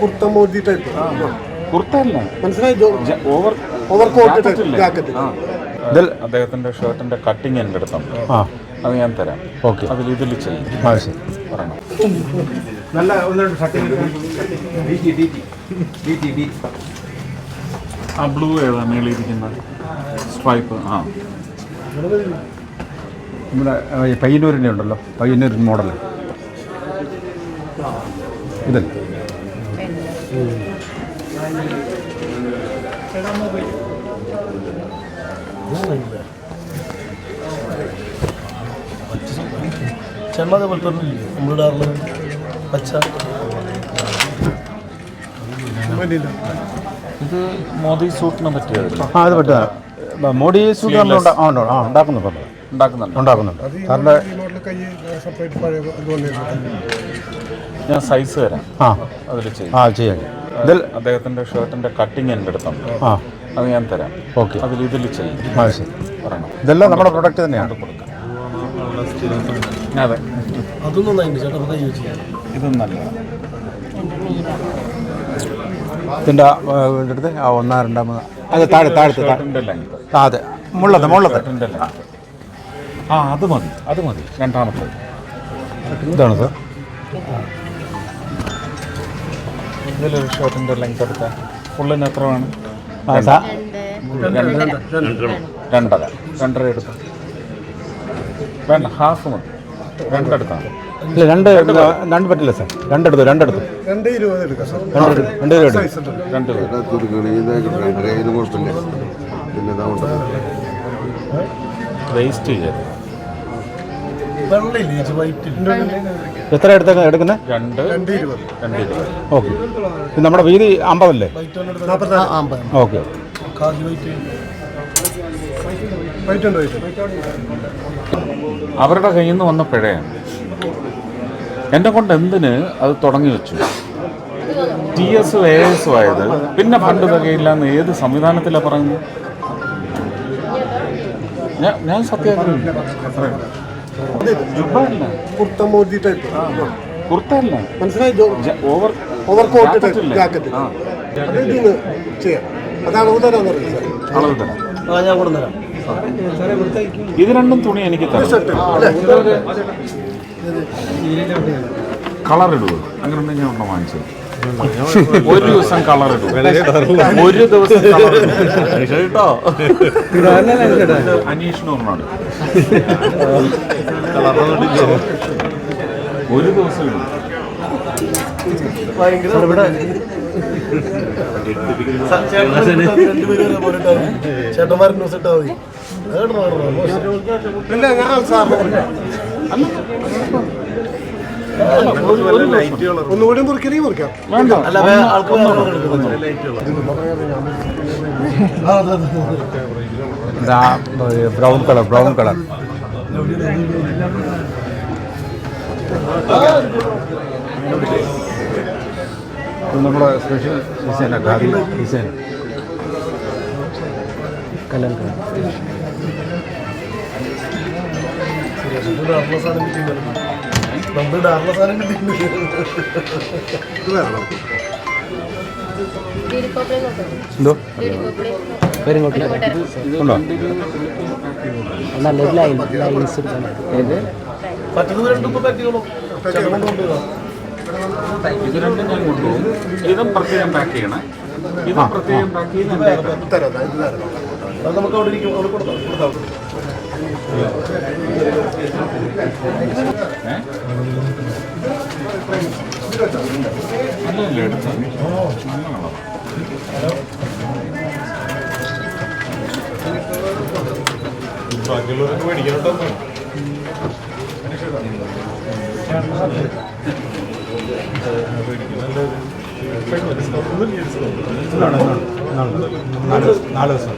Kurta Modi type kurta അല്ല മനസ്സിലായി over over coat jacket. ഇതിൽ അദ്ദേഹത്തിന്റെ ഷർട്ടിന്റെ കട്ടിങ് എന്റെ അടുത്തുണ്ട്. ആ. അത് ഞാൻ തരാം. ഓക്കെ. അതിൽ ഇതിൽ ചെയ്യും ആ നല്ല ഒന്ന് രണ്ട് ആ ബ്ലൂ ഏതാ മേളിയിരിക്കുന്ന സ്ട്രൈപ്പ്. ആ. നമ്മുടെ പയ്യന്നൂരിന്റെ ഉണ്ടല്ലോ. പയ്യന്നൂർ മോഡൽ ഇതല്ല ചെമ്മ അതേപോലെ തന്നെ ഇല്ലേ നമ്മളിടാറുള്ള പച്ച ഇത് മോദി സൂട്ടിനെ പറ്റിയത് ആ അത് പറ്റുക മോഡി സൂട്ട് നമ്മൾ ആ, ഉണ്ട്, ആ ഉണ്ടാക്കുന്നുണ്ട് ഉണ്ട്. ഉണ്ടാക്കുന്നുണ്ട്. ഉണ്ടാക്കുന്നുണ്ട്. സാറിന്റെ ഞാൻ സൈസ് തരാം. ആ. അതിൽ ചെയ്യും. ആ ചെയ്യാം. ഇതിൽ അദ്ദേഹത്തിന്റെ ഷർട്ടിന്റെ കട്ടിങ് എന്റെ അടുത്തുണ്ട്. ആ. അത് ഞാൻ തരാം. ഓക്കെ. അതിൽ ഇതിൽ ചെയ്യും. ആ ശരി. പറയണം ഇതെല്ലാം നമ്മുടെ പ്രൊഡക്റ്റ് തന്നെയാണ് അതെ അതും. നന്നായിട്ടുണ്ട് ചേട്ടാ കൈ വെച്ച് ഇതും നല്ല ഇതിന്റെ അടുത്ത്? ആ ഒന്നാ രണ്ടാമത് അതെ താഴെ താഴത്തെ താഴെ. ഷർട്ടിന്റെ ലെങ്ത് ആ അതെ. മുള്ളത്തെ മുള്ളത്തെ ഷർട്ടിന്റെ ലെങ്ത് ആ അത് മതി. അത് മതി. രണ്ടാമത്തെ. ഇതാണ് സാർ ഇതിലൊരു ഷർട്ടിന്റെ ലെങ്ത് എടുത്താൽ ഫുള്ളിന് എത്ര വേണം രണ്ടര. രണ്ടര. എടുത്ത. വേണ്ട ഹാഫ് മതി. രണ്ടെടുത്താണ് ഇല്ല രണ്ട് രണ്ട് പറ്റില്ല സാർ. രണ്ടെടുത്തു രണ്ടെടുത്തു. രണ്ട് ഇരുപത് എടുക്കാം സാർ. രണ്ട് രണ്ട് വേസ്റ്റ് ചെയ്യരുത്. എത്ര എടുത്ത എടുക്കുന്നത് രണ്ട്. രണ്ട് ഇരുപത്. രണ്ട് ഇരുപത്. ഓക്കെ. നമ്മുടെ വീതി അമ്പതല്ലേ? ഓക്കെ. കാജ് വൈറ്റ്. White white? അവരുടെ കയ്യിൽ നിന്ന് വന്ന പിഴയാണ്. എന്നെ കൊണ്ട് എന്തിന് അത് തുടങ്ങി വെച്ചു? ടി എസ് എ എസ് ആയത് പിന്നെ ഫണ്ട് തികയില്ല എന്ന് ഏത് സംവിധാനത്തിലാണ് പറയുന്നത്? ഞാൻ ഞാൻ സത്യം കുർത്ത മോദി ടൈപ്പ് കുർത്ത അല്ല മനസ്സിലായി over over coat type? Jacket. അത് ഇതിന് ചെയ്യാം. പറയുന്നത്. അളവ് തരാം ആ ഞാൻ ഇത് രണ്ടും തുണി എനിക്ക് തരാം. കളർ ഇടുക അങ്ങനെ ഉണ്ടെങ്കിൽ ഞാൻ ഒരെണ്ണം വാങ്ങിച്ചത് ഒരു ദിവസം കളർ ഇടും ഒരു ദിവസം കളർ കേട്ടോ. അനീഷിന് ഒരെണ്ണം ഒരു ദിവസം ഇടും. ചേട്ടന്മാർ ന്യൂസ് ഇട്ടാ മതി. ഒന്നുകൂടി മുറിക്കണമെങ്കിൽ മുറിക്കാം ബ്രൗൺ കളർ ബ്രൗൺ കളർ. നമ്മുടെ സ്പെഷ്യൽ ഡിസൈനാണ് ഖാദി ഡിസൈൻ കലങ്കര നമ്മൾ ഇടാറുള്ള സാധനം എന്തോ? ഉണ്ടോ? നല്ലൊരു ലൈൻ ലൈൻസ് മറ്റത് രണ്ടും കൊണ്ടുപോകാം ഇത് രണ്ടും ഞാൻ കൊണ്ടുപോകും. ഇതും പ്രത്യേകം പാക്ക് ചെയ്യണം. ഇതും പ്രത്യേകം പാക്ക് അത് നമുക്ക് അവിടെ ഇരിക്കും അവിടെ കൊടുത്താൽ കൊടുത്താൽ കളർ നാല് നാല് ദിവസം.